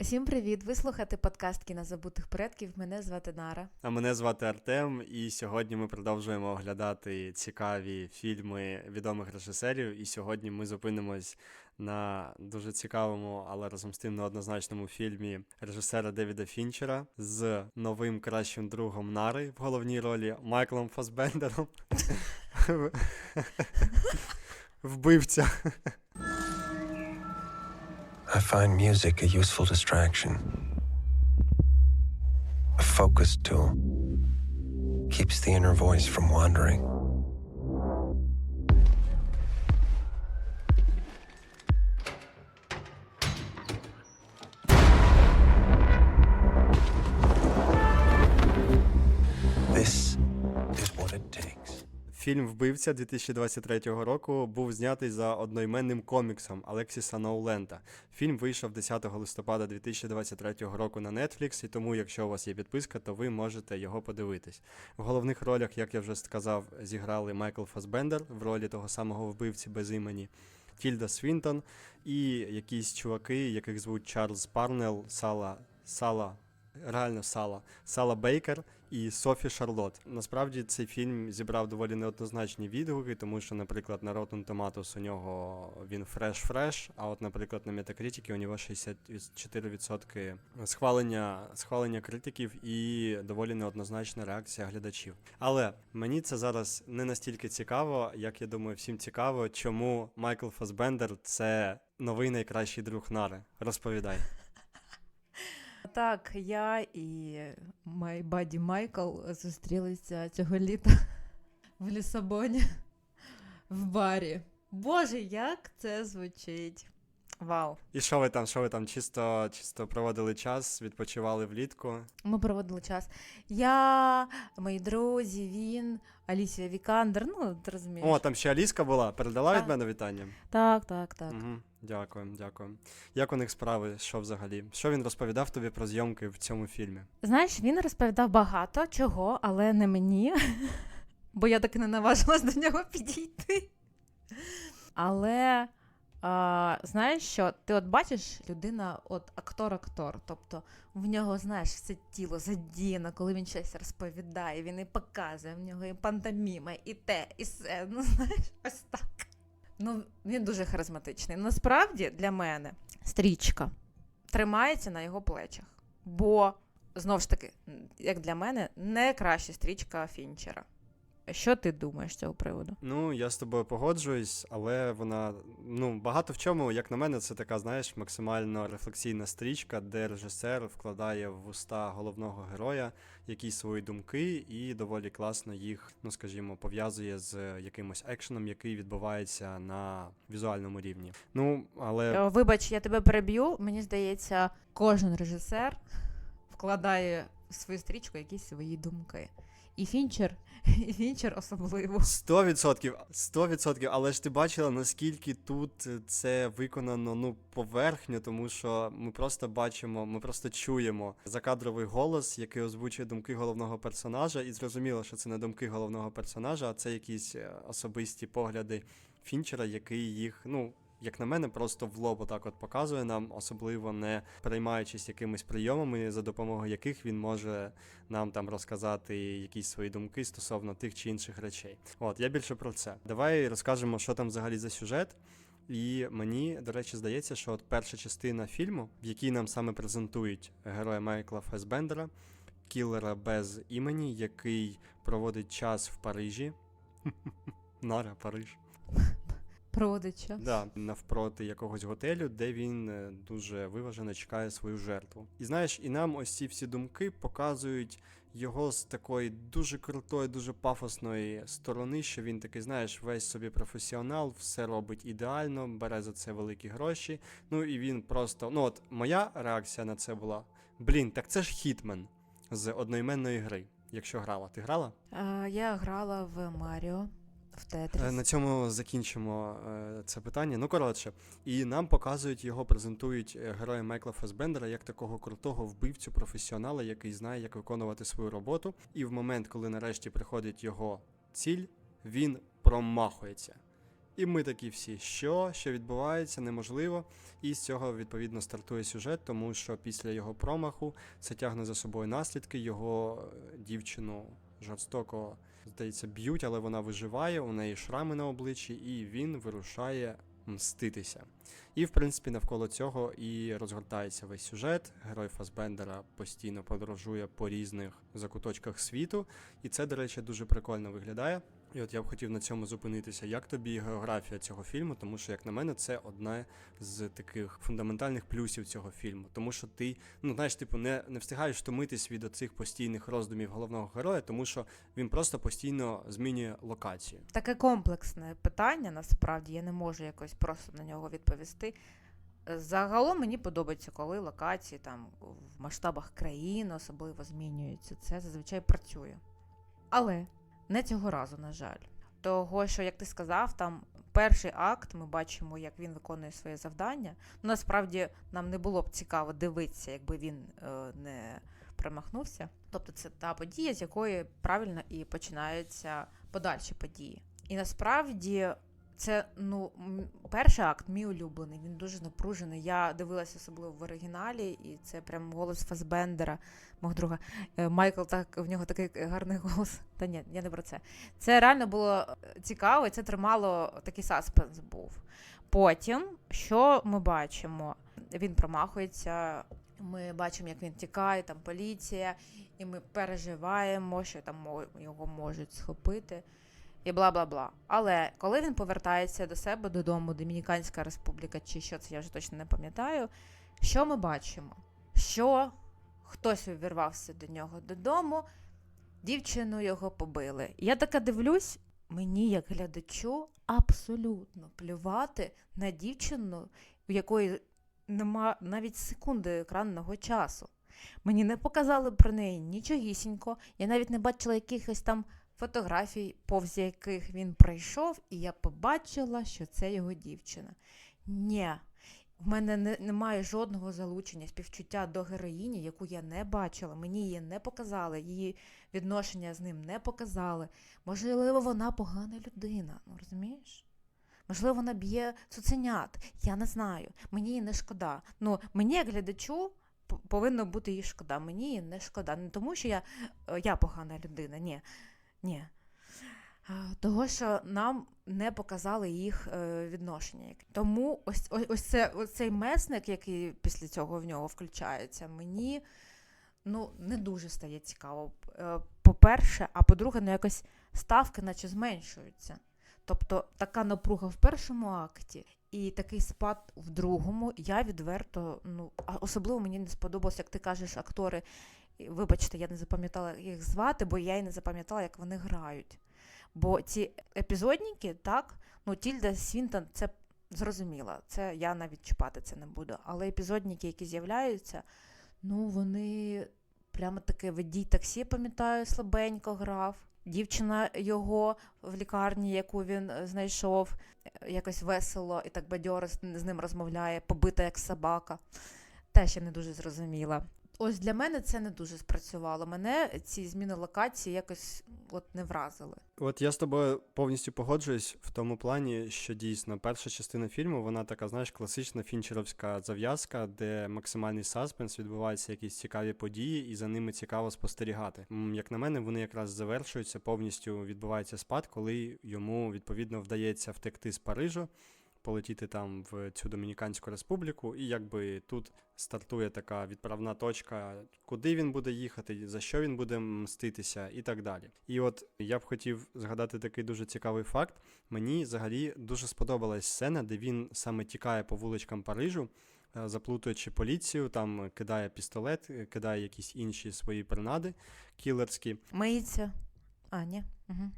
Всім привіт! Ви слухаєте подкаст Кіно забутих предків. Мене звати Нара. А мене звати Артем, і сьогодні ми продовжуємо оглядати цікаві фільми відомих режисерів. І сьогодні ми зупинимось на дуже цікавому, але разом з тим неоднозначному фільмі режисера Девіда Фінчера з новим кращим другом Нари в головній ролі Майклом Фасбендером. Вбивця. I find music a useful distraction, a focus tool. Keeps the inner voice from wandering. Фільм Вбивця 2023 року був знятий за одноіменним коміксом Алексіса Ноулента. Фільм вийшов 10 листопада 2023 року на Netflix, і тому, якщо у вас є підписка, то ви можете його подивитись. В головних ролях, як я вже сказав, зіграли Майкл Фасбендер в ролі того самого вбивці без імені, Тільда Свінтон і якісь чуваки, яких звуть Чарльз Парнелл, Сала Сала. Реально Сала, Сала Бейкер і Софі Шарлот. Насправді цей фільм зібрав доволі неоднозначні відгуки, тому що, наприклад, на Rotten Tomatoes у нього він фреш-фреш, а от, наприклад, на Metacritic у нього 64% схвалення, схвалення критиків і доволі неоднозначна реакція глядачів. Але мені це зараз не настільки цікаво, як я думаю, всім цікаво, чому Майкл Фасбендер це новий найкращий друг Нари. Розповідай. Так, я і мій баді Майкл зустрілися цього літа в Лісабоні в барі. Боже, як це звучить! Вау! І що ви там? Що ви там? Чисто, чисто проводили час, відпочивали влітку. Ми проводили час. Я, мої друзі, він, Алісія Вікандер. Ну, ти розумієш. О, там ще Аліска була. Передала від мене вітання. Так, так, так. Угу. Дякую, дякую. Як у них справи? Що взагалі? Що він розповідав тобі про зйомки в цьому фільмі? Знаєш, він розповідав багато чого, але не мені, бо я таки не наважилась до нього підійти. Але а, знаєш що, ти от бачиш, людина, от актор-актор, тобто в нього, знаєш, все тіло задіяно, коли він щось розповідає, він і показує, в нього і пантоміма, і те, і все. Ну, знаєш, ось так. Ну, він дуже харизматичний. Насправді для мене стрічка тримається на його плечах. Бо, знову ж таки, як для мене, не краща стрічка Фінчера. Що ти думаєш з цього приводу? Ну, я з тобою погоджуюсь, але вона ну багато в чому, як на мене, це така, знаєш, максимально рефлексійна стрічка, де режисер вкладає в уста головного героя якісь свої думки і доволі класно їх, ну скажімо, пов'язує з якимось екшеном, який відбувається на візуальному рівні. Ну, але Е, Вибач, я тебе переб'ю. Мені здається, кожен режисер вкладає в свою стрічку якісь свої думки. І Фінчер, і Фінчер особливо. Сто відсотків, сто відсотків, але ж ти бачила, наскільки тут е, це виконано ну поверхньо, тому що ми просто бачимо, ми просто чуємо закадровий голос, який озвучує думки головного персонажа, і зрозуміло, що це не думки головного персонажа, а це якісь е, особисті погляди Фінчера, який їх, ну. Як на мене, просто в лоб так от показує нам, особливо не переймаючись якимись прийомами, за допомогою яких він може нам там розказати якісь свої думки стосовно тих чи інших речей. От я більше про це. Давай розкажемо, що там взагалі за сюжет. І мені, до речі, здається, що от перша частина фільму, в якій нам саме презентують героя Майкла Фесбендера, кілера без імені, який проводить час в Парижі. Нара, Париж. Проводить. Да, навпроти якогось готелю, де він е, дуже виважено чекає свою жертву. І знаєш, і нам ось ці всі думки показують його з такої дуже крутої, дуже пафосної сторони, що він такий, знаєш, весь собі професіонал, все робить ідеально, бере за це великі гроші. Ну і він просто. Ну от моя реакція на це була: блін, так це ж Хітмен з одноіменної гри. Якщо грала, ти грала? Е, я грала в Маріо в Тетріс. Е, На цьому закінчимо е, це питання. Ну, коротше, і нам показують його, презентують е, героя Майкла Фасбендера як такого крутого вбивцю професіонала, який знає, як виконувати свою роботу. І в момент, коли нарешті приходить його ціль, він промахується. І ми такі всі, що, що відбувається, неможливо. І з цього відповідно стартує сюжет, тому що після його промаху це тягне за собою наслідки. Його дівчину жорстоко, здається, б'ють, але вона виживає, у неї шрами на обличчі, і він вирушає мститися. І, в принципі, навколо цього і розгортається весь сюжет. Герой Фасбендера постійно подорожує по різних закуточках світу, і це, до речі, дуже прикольно виглядає. І от я б хотів на цьому зупинитися. Як тобі географія цього фільму? Тому що, як на мене, це одна з таких фундаментальних плюсів цього фільму. Тому що ти, ну знаєш, типу, не, не встигаєш втомитись від оцих постійних роздумів головного героя, тому що він просто постійно змінює локацію. Таке комплексне питання, насправді, я не можу якось просто на нього відповісти. Загалом мені подобається, коли локації там в масштабах країн особливо змінюються. Це зазвичай працює. Але не цього разу, на жаль. Того, що, як ти сказав, там перший акт ми бачимо, як він виконує своє завдання. Ну, насправді нам не було б цікаво дивитися, якби він е, не промахнувся. Тобто це та подія, з якої правильно і починаються подальші події. І насправді це ну перший акт, мій улюблений. Він дуже напружений. Я дивилася особливо в оригіналі, і це прям голос Фасбендера, мого друга. Е, Майкл так в нього такий гарний голос. Та ні, я не про це. Це реально було е, цікаво, і це тримало такий саспенс був. Потім, що ми бачимо? Він промахується. Ми бачимо, як він тікає, там поліція, і ми переживаємо, що там його можуть схопити і бла бла бла. Але коли він повертається до себе додому, Домініканська республіка, чи що це я вже точно не пам'ятаю, що ми бачимо? Що хтось увірвався до нього додому, дівчину його побили. Я така дивлюсь, мені, як глядачу, абсолютно плювати на дівчину, у якої нема навіть секунди екранного часу. Мені не показали про неї нічогісінько. Я навіть не бачила якихось там фотографій, повз яких він пройшов, і я побачила, що це його дівчина. Ні, в мене не, немає жодного залучення, співчуття до героїні, яку я не бачила. Мені її не показали, її відношення з ним не показали. Можливо, вона погана людина, ну розумієш? Можливо, вона б'є цуценят. Я не знаю. Мені її не шкода. Ну, мені, як глядачу, повинно бути її шкода. Мені її не шкода. Не тому, що я, е, я погана людина. Ні. Ні. Того, що нам не показали їх е, відношення. Тому ось, ось, це, ось цей месник, який після цього в нього включається, мені ну, не дуже стає цікаво. Е, По-перше, а по-друге, ну якось ставки наче зменшуються. Тобто така напруга в першому акті і такий спад в другому, я відверто, ну, особливо мені не сподобалось, як ти кажеш, актори. Вибачте, я не запам'ятала їх звати, бо я й не запам'ятала, як вони грають. Бо ці епізодники, так, ну Тільда Свінтон, це зрозуміло, це я навіть чіпати це не буду. Але епізодники, які з'являються, ну вони прямо таке водій таксі, пам'ятаю, слабенько грав. Дівчина його в лікарні, яку він е, знайшов, е, якось весело і так бадьоро з ним розмовляє, побита як собака. Теж я не дуже зрозуміла. Ось для мене це не дуже спрацювало. Мене ці зміни локації якось от не вразили. От я з тобою повністю погоджуюсь в тому плані, що дійсно перша частина фільму, вона така, знаєш, класична фінчеровська зав'язка, де максимальний саспенс, відбуваються якісь цікаві події, і за ними цікаво спостерігати. Як на мене, вони якраз завершуються, повністю відбувається спад, коли йому відповідно вдається втекти з Парижу. Полетіти там в цю Домініканську республіку, і якби тут стартує така відправна точка, куди він буде їхати, за що він буде мститися, і так далі. І от я б хотів згадати такий дуже цікавий факт. Мені взагалі дуже сподобалась сцена, де він саме тікає по вуличкам Парижу, е, заплутуючи поліцію, там кидає пістолет, е, кидає якісь інші свої принади кілерські. Миється. А, ні. Угу.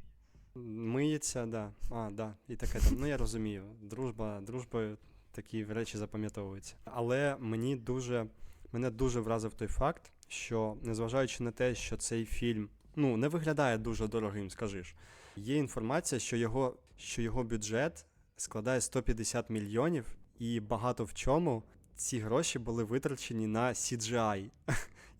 Миється, да. А, да, і таке там. Ну я розумію. Дружба, дружбою такі речі запам'ятовуються. Але мені дуже, мене дуже вразив той факт, що незважаючи на те, що цей фільм ну, не виглядає дуже дорогим, скажиш. Є інформація, що його, що його бюджет складає 150 мільйонів, і багато в чому ці гроші були витрачені на CGI.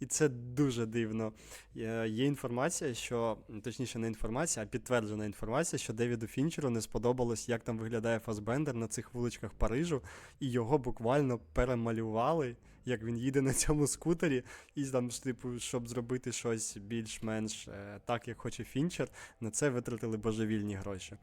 І це дуже дивно. Є, інформація, що точніше, не інформація, а підтверджена інформація, що Девіду Фінчеру не сподобалось, як там виглядає Фасбендер на цих вуличках Парижу, і його буквально перемалювали, як він їде на цьому скутері, і там, типу, щоб зробити щось більш-менш е, так, як хоче Фінчер, на це витратили божевільні гроші.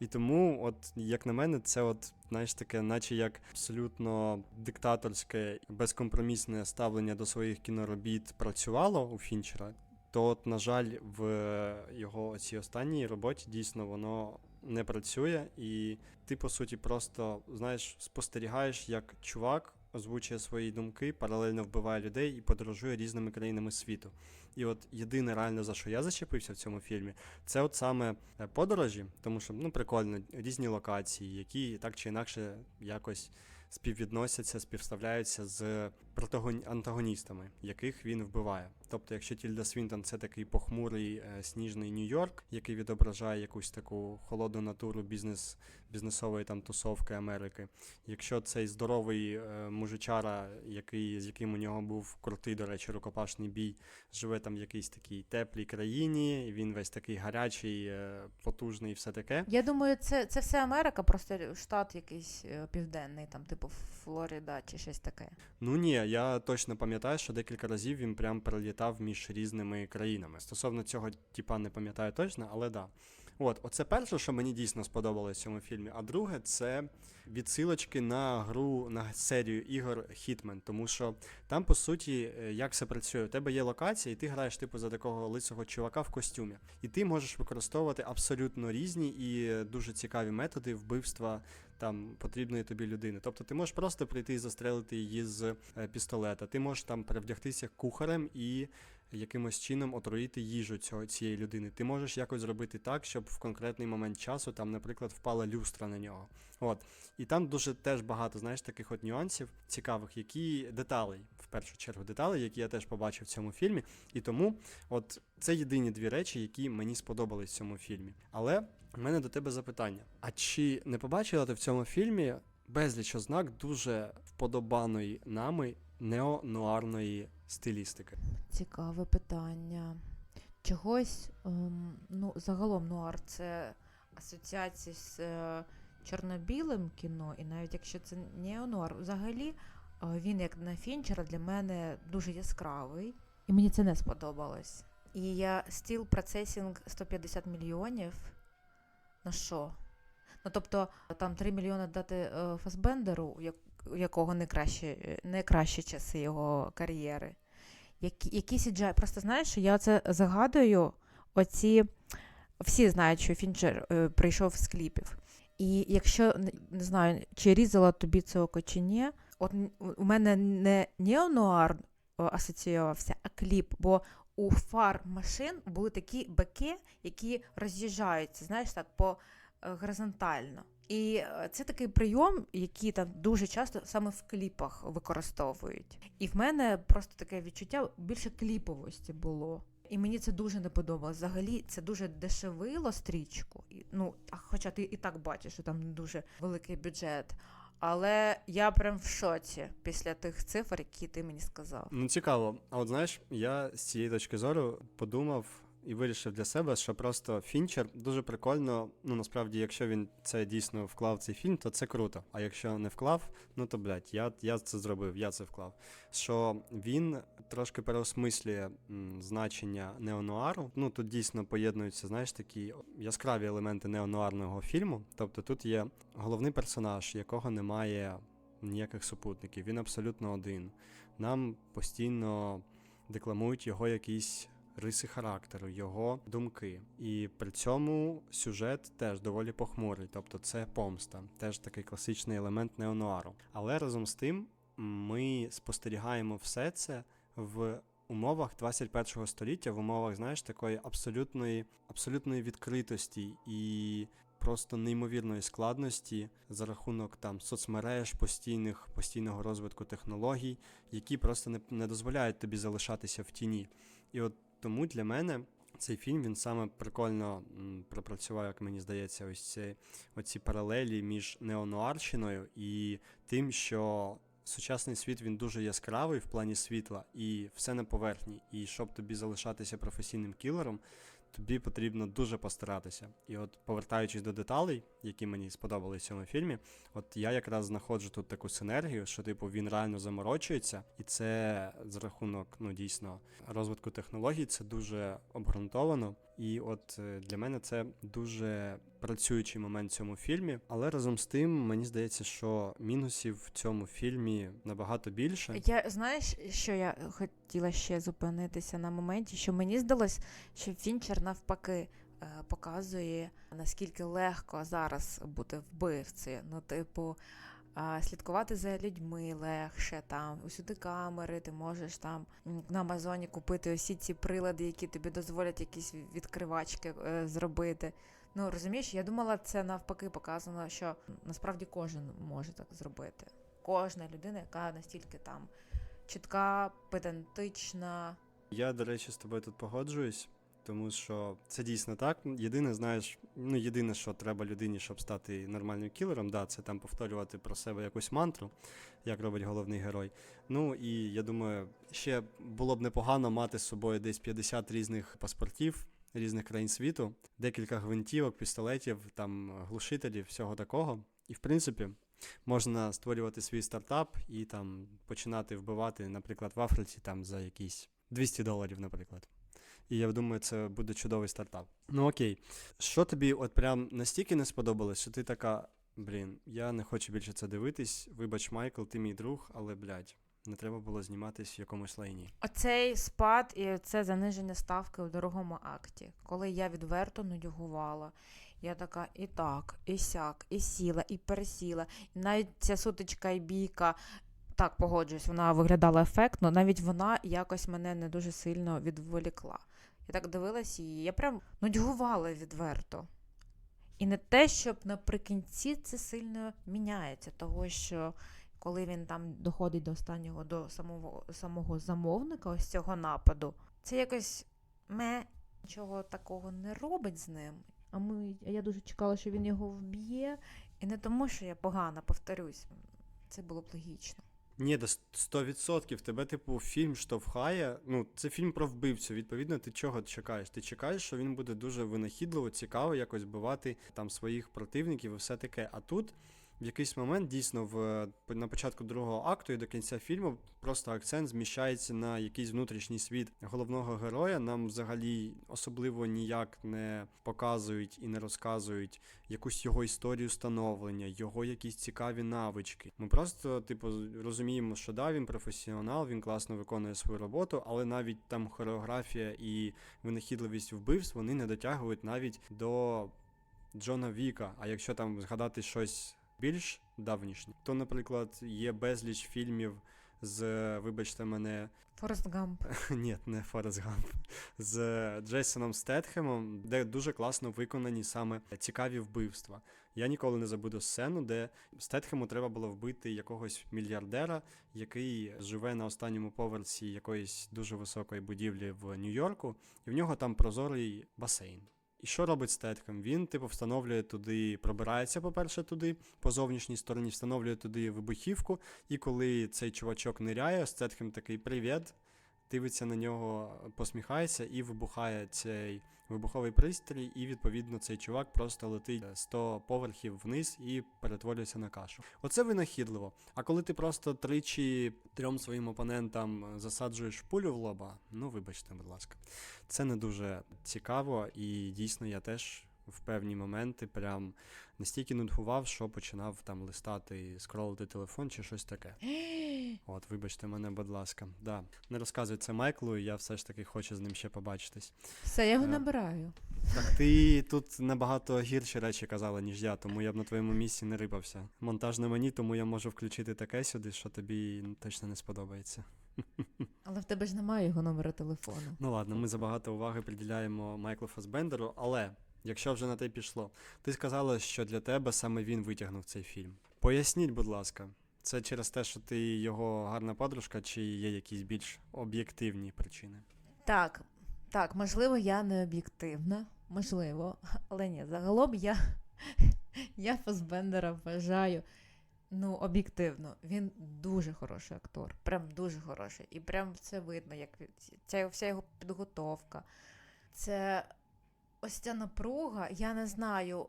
І тому, от, як на мене, це от, знаєш, таке, наче як абсолютно диктаторське, безкомпромісне ставлення до своїх кіноробіт працювало у Фінчера, то, от, на жаль, в його цій останній роботі дійсно воно не працює, і ти, по суті, просто знаєш, спостерігаєш, як чувак озвучує свої думки, паралельно вбиває людей і подорожує різними країнами світу. І от єдине реально за що я зачепився в цьому фільмі, це от саме е, подорожі, тому що ну прикольно, різні локації, які так чи інакше якось співвідносяться, співставляються з антагоністами, яких він вбиває. Тобто, якщо Тільда Свінтон це такий похмурий е, сніжний Нью-Йорк, який відображає якусь таку холодну натуру бізнес, бізнесової там тусовки Америки. Якщо цей здоровий е, мужичара, який, з яким у нього був крутий, до речі, рукопашний бій, живе там в якійсь такій теплій країні, він весь такий гарячий, е, потужний і все таке. Я думаю, це, це все Америка, просто штат якийсь південний, там, типу Флорида чи щось таке. Ну ні, я точно пам'ятаю, що декілька разів він прям перелітав між різними країнами. Стосовно цього, типа, не пам'ятаю точно, але да. От, оце перше, що мені дійсно сподобалось в цьому фільмі. А друге, це відсилочки на гру на серію ігор Hitman, тому що там, по суті, е, як все працює, у тебе є локація, і ти граєш типу за такого лисого чувака в костюмі. І ти можеш використовувати абсолютно різні і дуже цікаві методи вбивства там потрібної тобі людини. Тобто ти можеш просто прийти і застрелити її з е, пістолета. Ти можеш там перевдягтися кухарем і якимось чином отруїти їжу цього цієї людини. Ти можеш якось зробити так, щоб в конкретний момент часу там, наприклад, впала люстра на нього. От. І там дуже теж багато, знаєш, таких от нюансів цікавих, які деталей, в першу чергу, деталей, які я теж побачив в цьому фільмі. І тому, от це єдині дві речі, які мені сподобались в цьому фільмі. Але в мене до тебе запитання: а чи не побачила ти в цьому фільмі безліч ознак дуже вподобаної нами неонуарної стилістики? Цікаве питання. Чогось, ем, ну, загалом нуар це асоціація з е, чорно-білим кіно, і навіть якщо це не нуар, взагалі е, він, як на Фінчера, для мене дуже яскравий. І мені це не сподобалось. І я стіл процесінг 150 мільйонів. На що? Ну, тобто, там 3 мільйони дати е, Фасбендеру, у якого не кращі, не кращі часи його кар'єри які, які CGI. Просто знаєш, я це загадую. Оці всі знають, що Фінчер е, прийшов з кліпів. І якщо не- знаю, чи різала тобі це око чи ні, от у мене не неонуар асоціювався, а кліп. Бо у фар машин були такі баки, які роз'їжджаються, знаєш, так по е, горизонтально. І е, це такий прийом, який там дуже часто саме в кліпах використовують. І в мене просто таке відчуття більше кліповості було. І мені це дуже не подобалось. Взагалі, це дуже дешевило стрічку. Ну, хоча ти і так бачиш, що там дуже великий бюджет. Але я прям в шоці після тих цифр, які ти мені сказав. Ну, цікаво. А от знаєш, я з цієї точки зору подумав і вирішив для себе, що просто Фінчер дуже прикольно. Ну насправді, якщо він це дійсно вклав цей фільм, то це круто. А якщо не вклав, ну то блядь, я, я це зробив, я це вклав. Що він трошки переосмислює м, значення неонуару. Ну тут дійсно поєднуються, знаєш, такі яскраві елементи неонуарного фільму. Тобто тут є головний персонаж, якого немає ніяких супутників. Він абсолютно один. Нам постійно декламують його якісь риси характеру, його думки. І при цьому сюжет теж доволі похмурий, тобто це помста, теж такий класичний елемент неонуару. Але разом з тим ми спостерігаємо все це в умовах 21 століття, в умовах, знаєш, такої абсолютної, абсолютної відкритості і просто неймовірної складності за рахунок там соцмереж, постійних, постійного розвитку технологій, які просто не, не дозволяють тобі залишатися в тіні. І от тому для мене цей фільм він саме прикольно пропрацював, як мені здається, ось ці, оці паралелі між неонуарщиною і тим, що Сучасний світ він дуже яскравий в плані світла, і все на поверхні. І щоб тобі залишатися професійним кілером, тобі потрібно дуже постаратися. І от повертаючись до деталей, які мені сподобались в цьому фільмі, от я якраз знаходжу тут таку синергію, що типу він реально заморочується, і це за рахунок, ну дійсно, розвитку технологій, це дуже обґрунтовано. І от е, для мене це дуже працюючий момент в цьому фільмі. Але разом з тим, мені здається, що мінусів в цьому фільмі набагато більше. Я знаєш, що я хотіла ще зупинитися на моменті, що мені здалось, що Фінчер навпаки е, показує, наскільки легко зараз бути вбивцею. Ну, типу, слідкувати за людьми легше, там усюди камери, ти можеш там на Амазоні купити усі ці прилади, які тобі дозволять якісь відкривачки е, зробити. Ну розумієш, я думала, це навпаки показано, що насправді кожен може так зробити. Кожна людина, яка настільки там чітка, педантична. Я, до речі, з тобою тут погоджуюсь, тому що це дійсно так. Єдине, знаєш, ну єдине, що треба людині, щоб стати нормальним кілером, да, це там повторювати про себе якусь мантру, як робить головний герой. Ну і я думаю, ще було б непогано мати з собою десь 50 різних паспортів. Різних країн світу, декілька гвинтівок, пістолетів, там глушителів, всього такого. І в принципі, можна створювати свій стартап і там починати вбивати, наприклад, в Африці там за якісь 200 доларів, наприклад. І я думаю, це буде чудовий стартап. Ну окей. Що тобі от прям настільки не сподобалось, що ти така, блін, я не хочу більше це дивитись. Вибач, Майкл, ти мій друг, але блядь, не треба було зніматись в якомусь лайні. Оцей спад і це заниження ставки у дорогому акті, коли я відверто нудьгувала. Я така і так, і сяк, і сіла, і пересіла. І навіть ця сутичка і бійка, так погоджуюсь, вона виглядала ефектно, навіть вона якось мене не дуже сильно відволікла. Я так дивилась її, я прям нудьгувала відверто. І не те, щоб наприкінці це сильно міняється, того що коли він там доходить до останнього, до самого, самого замовника ось цього нападу, це якось ме нічого такого не робить з ним. А ми, а я дуже чекала, що він його вб'є. І не тому, що я погана, повторюсь. Це було б логічно. Ні, да 100% тебе, типу, фільм штовхає. Ну, це фільм про вбивцю. Відповідно, ти чого чекаєш? Ти чекаєш, що він буде дуже винахідливо, цікаво якось бувати там своїх противників і все таке. А тут в якийсь момент дійсно в на початку другого акту і до кінця фільму просто акцент зміщається на якийсь внутрішній світ головного героя. Нам взагалі особливо ніяк не показують і не розказують якусь його історію становлення, його якісь цікаві навички. Ми просто, типу, розуміємо, що да, він професіонал, він класно виконує свою роботу, але навіть там хореографія і винахідливість вбивств вони не дотягують навіть до Джона Віка. А якщо там згадати щось більш давнішнє, то, наприклад, є безліч фільмів з, вибачте мене, Форест Гамп. ні, не Форест Гамп, з Джейсоном Стетхемом, де дуже класно виконані саме цікаві вбивства. Я ніколи не забуду сцену, де Стетхему треба було вбити якогось мільярдера, який живе на останньому поверсі якоїсь дуже високої будівлі в Нью-Йорку, і в нього там прозорий басейн. І що робить Стетхем? Він, типу, встановлює туди, пробирається, по-перше, туди, по зовнішній стороні, встановлює туди вибухівку, і коли цей чувачок ниряє, Стетхем такий привіт, дивиться на нього, посміхається і вибухає цей вибуховий пристрій, і відповідно цей чувак просто летить 100 поверхів вниз і перетворюється на кашу. Оце винахідливо. А коли ти просто тричі трьом своїм опонентам засаджуєш пулю в лоба, ну вибачте, будь ласка, це не дуже цікаво, і дійсно я теж. В певні моменти прям настільки нудгував, що починав там листати, скролити телефон чи щось таке. От, вибачте мене, будь ласка. Да. Не розказуй це Майклу, я все ж таки хочу з ним ще побачитись. Все, я його Е, набираю. Так ти тут набагато гірші речі казала, ніж я, тому я б на твоєму місці не рипався. Монтаж на мені, тому я можу включити таке сюди, що тобі точно не сподобається. Але в тебе ж немає його номера телефону. Ну ладно, ми забагато уваги приділяємо Майклу Фасбендеру, але якщо вже на те пішло, ти сказала, що для тебе саме він витягнув цей фільм. Поясніть, будь ласка, це через те, що ти його гарна подружка, чи є якісь більш об'єктивні причини? Так, так, можливо, я не об'єктивна, можливо, але ні, загалом я, я Фасбендера вважаю Ну, об'єктивно, він дуже хороший актор. Прям дуже хороший. І прям це видно, як ця вся його підготовка. Це ось ця напруга, я не знаю,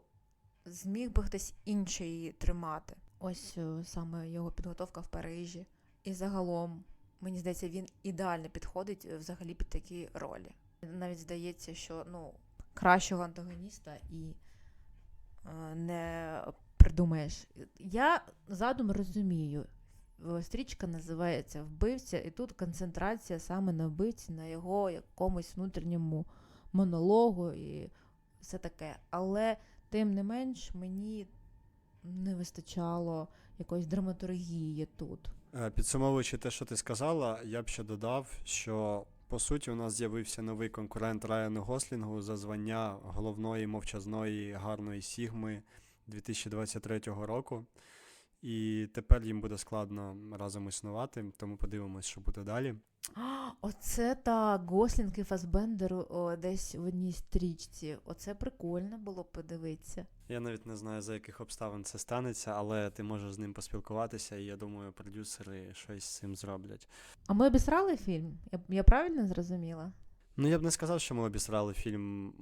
зміг би хтось інший її тримати. Ось е, саме його підготовка в Парижі. І загалом, мені здається, він ідеально підходить е, взагалі під такі ролі. Навіть здається, що ну, кращого антагоніста і е, не придумаєш. Я задум розумію. Стрічка називається Вбивця, і тут концентрація саме на вбивці, на його якомусь внутрішньому монологу і все таке. Але тим не менш мені не вистачало якоїсь драматургії тут. Е, Підсумовуючи те, що ти сказала, я б ще додав, що по суті у нас з'явився новий конкурент Райану Гослінгу за звання головної мовчазної гарної Сігми 2023 року. І тепер їм буде складно разом існувати, тому подивимось, що буде далі. Оце так, Гослінг і Фасбендер десь в одній стрічці. Оце прикольно було подивитися. Я навіть не знаю, за яких обставин це станеться, але ти можеш з ним поспілкуватися, і я думаю, продюсери щось з цим зроблять. А ми обісрали фільм? Я, я правильно зрозуміла? Ну, я б не сказав, що ми обісрали фільм.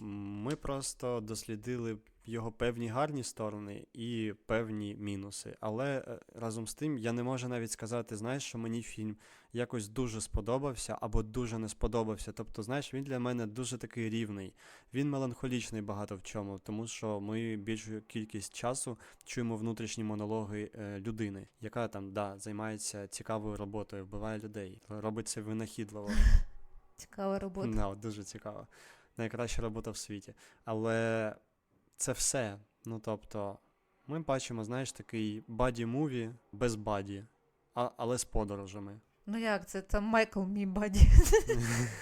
Ми просто дослідили його певні гарні сторони і певні мінуси. Але е, разом з тим я не можу навіть сказати, знаєш, що мені фільм якось дуже сподобався або дуже не сподобався. Тобто, знаєш, він для мене дуже такий рівний. Він меланхолічний багато в чому, тому що ми більшу кількість часу чуємо внутрішні монологи е, людини, яка там да, займається цікавою роботою, вбиває людей, робить це винахідливо. Цікава робота. Да, дуже цікава. Найкраща робота в світі. Але це все. Ну тобто, ми бачимо, знаєш, такий баді-муві без баді, а, але з подорожами. Ну як це? Там Майкл мій баді.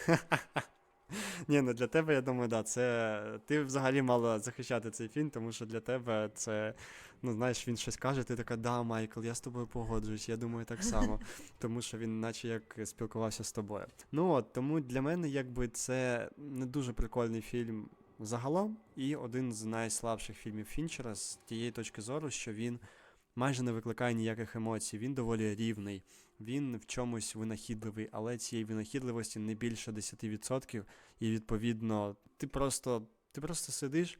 Ні, ну для тебе, я думаю, да, це. Ти взагалі мала захищати цей фільм, тому що для тебе це. Ну, знаєш, він щось каже, ти така, да, Майкл, я з тобою погоджуюсь, я думаю так само. тому що він наче як спілкувався з тобою. Ну от, тому для мене, якби це не дуже прикольний фільм загалом, і один з найслабших фільмів Фінчера з тієї точки зору, що він майже не викликає ніяких емоцій, він доволі рівний. Він в чомусь винахідливий, але цієї винахідливості не більше 10%, і відповідно, ти просто, ти просто сидиш,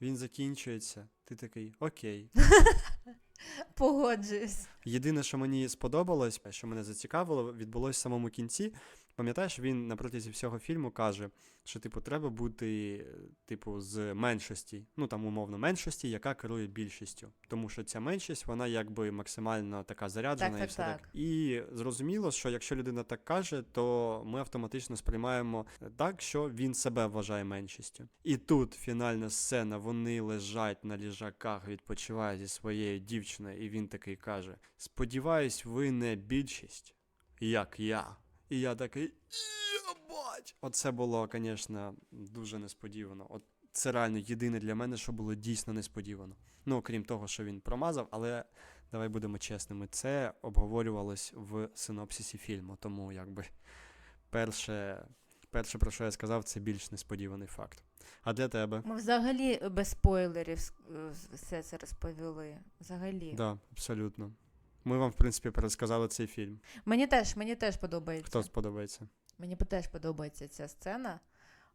він закінчується, ти такий окей. Погоджуюсь. Єдине, що мені сподобалось, що мене зацікавило, відбулось в самому кінці. Пам'ятаєш, він на протязі всього фільму каже, що типу треба бути, типу, з меншості, ну там умовно меншості, яка керує більшістю. Тому що ця меншість, вона якби максимально така заряджена Так, і так, все так. І зрозуміло, що якщо людина так каже, то ми автоматично сприймаємо так, що він себе вважає меншістю. І тут фінальна сцена, вони лежать на ліжаках, відпочивають зі своєю дівчиною, і він такий каже: Сподіваюсь, ви не більшість, як я. І я такий. Єбать! Оце було, звісно, дуже несподівано. От це реально єдине для мене, що було дійсно несподівано. Ну, окрім того, що він промазав, але давай будемо чесними, це обговорювалось в синопсисі фільму. Тому якби перше, перше, про що я сказав, це більш несподіваний факт. А для тебе? Ми взагалі без спойлерів е, все це розповіли. Взагалі. Так, да, абсолютно. Ми вам, в принципі, пересказали цей фільм. Мені теж, мені теж подобається. Хто сподобається? Мені теж подобається ця сцена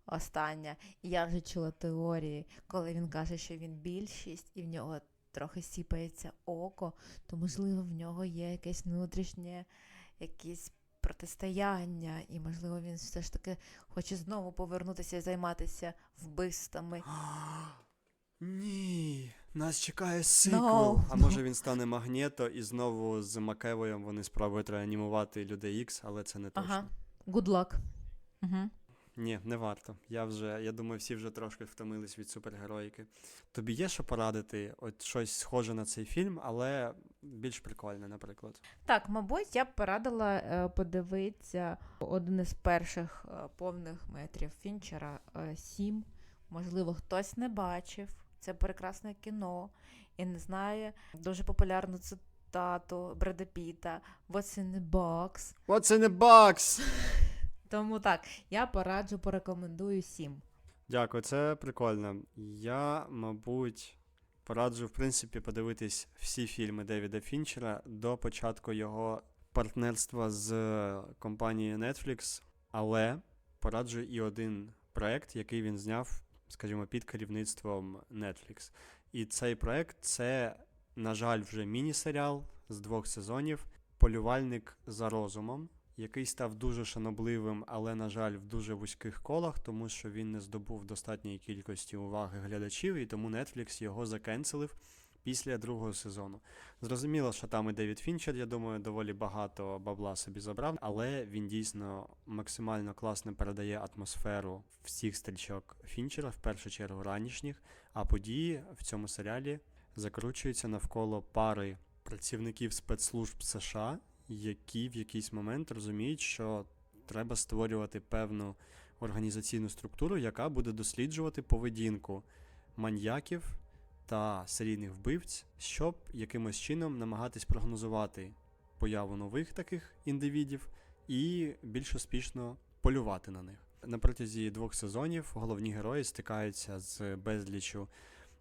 остання. І я вже чула теорії, коли він каже, що він більшість, і в нього трохи сіпається око, то можливо в нього є якесь внутрішнє, якісь протистояння, і можливо він все ж таки хоче знову повернутися і займатися вбивствами. Ні, нас чекає сиквел. No, а може він стане Магнето і знову з Макевоєм вони спробують реанімувати людей Ікс, але це не точно. Ага. Good luck. Угу. Ні, не варто. Я вже, я думаю, всі вже трошки втомились від супергероїки. Тобі є що порадити? От щось схоже на цей фільм, але більш прикольне, наприклад. Так, мабуть, я б порадила е, подивитися один із перших е, повних метрів Фінчера е, Сім. Можливо, хтось не бачив. Це прекрасне кіно і не знає дуже популярну цитату Бреда Піта What's in the box. What's in the box? Тому так, я пораджу, порекомендую Сім. Дякую, це прикольно. Я, мабуть, Пораджу, в принципі, подивитись всі фільми Девіда Фінчера до початку його партнерства з е, компанією Netflix, але пораджу і один проект, який він зняв, скажімо, під керівництвом Netflix. І цей проект це, на жаль, вже міні-серіал з двох сезонів Полювальник за розумом, який став дуже шанобливим, але, на жаль, в дуже вузьких колах, тому що він не здобув достатньої кількості уваги глядачів, і тому Netflix його закенселив після другого сезону. Зрозуміло, що там і Девід Фінчер, я думаю, доволі багато бабла собі забрав, але він дійсно максимально класно передає атмосферу всіх стрічок Фінчера, в першу чергу ранішніх, а події в цьому серіалі закручуються навколо пари працівників спецслужб США, які в якийсь момент розуміють, що треба створювати певну організаційну структуру, яка буде досліджувати поведінку маньяків та серійних вбивць, щоб якимось чином намагатись прогнозувати появу нових таких індивідів і більш успішно полювати на них. На протязі двох сезонів головні герої стикаються з безлічю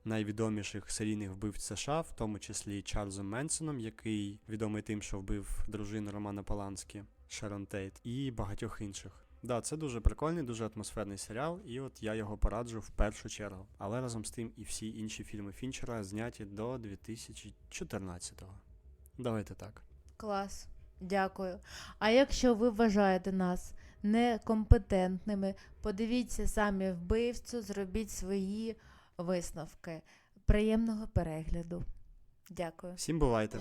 найвідоміших серійних вбивць США, в тому числі Чарльзом Менсоном, який відомий тим, що вбив дружину Романа Поланські, Шерон Тейт, і багатьох інших. Да, це дуже прикольний, дуже атмосферний серіал, і от я його пораджу в першу чергу. Але разом з тим і всі інші фільми Фінчера зняті до 2014-го. Давайте так. Клас, дякую. А якщо ви вважаєте нас некомпетентними, подивіться самі вбивцю, зробіть свої висновки. Приємного перегляду. Дякую. Всім бувайте!